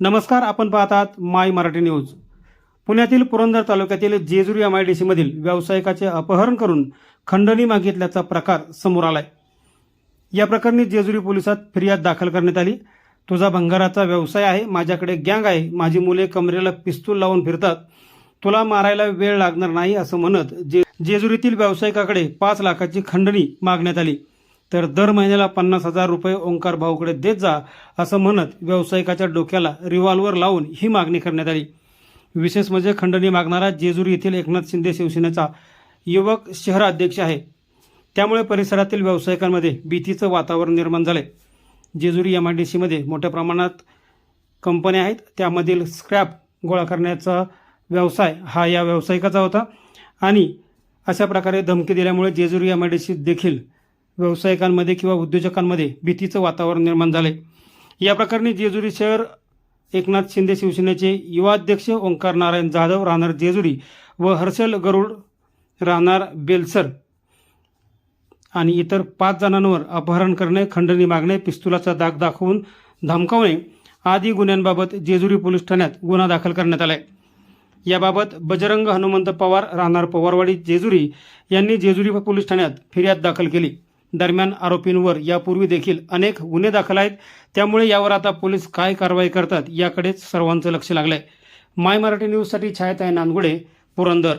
नमस्कार आपण पाहतात माय मराठी न्यूज. पुण्यातील पुरंदर तालुक्यातील जेजुरी एम आय डी सीमधील व्यावसायिकाचे अपहरण करून खंडणी मागितल्याचा प्रकार समोर आलाय. या प्रकरणी जेजुरी पोलिसात फिर्याद दाखल करण्यात आली. तुझा भंगाराचा व्यवसाय आहे माझ्याकडे गँग आहे माझी मुले कमरेला पिस्तूल लावून फिरतात तुला मारायला वेळ लागणार नाही असं म्हणत जे जेजुरीतील व्यावसायिकाकडे पाच लाखाची खंडणी मागण्यात आली. तर दर महिन्याला पन्नास हजार रुपये ओंकार भाऊकडे देत जा असं म्हणत व्यावसायिकाच्या डोक्याला रिव्हॉल्वर लावून ही मागणी करण्यात आली. विशेष म्हणजे खंडणी मागणारा जेजुरी येथील एकनाथ शिंदे शिवसेनेचा युवक शहराध्यक्ष आहे. त्यामुळे परिसरातील व्यावसायिकांमध्ये भीतीचं वातावरण निर्माण झाले जेजुरी एम आय डी सीमध्ये मोठ्या प्रमाणात कंपन्या आहेत. त्यामधील स्क्रॅप गोळा करण्याचा व्यवसाय हा या व्यावसायिकाचा होता. आणि अशा प्रकारे धमकी दिल्यामुळे Jejuri M I D C देखील व्यावसायिकांमध्ये किंवा उद्योजकांमध्ये भीतीचं वातावरण निर्माण झालंय. या प्रकरणी जेजुरी शहर एकनाथ शिंदे शिवसेनेचे युवा अध्यक्ष ओंकार नारायण जाधव राहणार जेजुरी व हर्षल गरुड राहणार बेलसर आणि इतर पाच जणांवर अपहरण करणे खंडणी मागणे पिस्तुलाचा दाग दाखवून धमकावणे आदी गुन्ह्यांबाबत जेजुरी पोलीस ठाण्यात गुन्हा दाखल करण्यात आलाय. याबाबत बजरंग हनुमंत पवार राहणार पवारवाडी जेजुरी यांनी जेजुरी पोलीस ठाण्यात फिर्याद दाखल केली. दरम्यान आरोपींवर यापूर्वी देखील अनेक गुन्हे दाखल आहेत. त्यामुळे यावर आता पोलीस काय कारवाई करतात याकडेच सर्वांचं लक्ष लागलंय. माय मराठी न्यूजसाठी छायाताई नांदगुडे पुरंदर.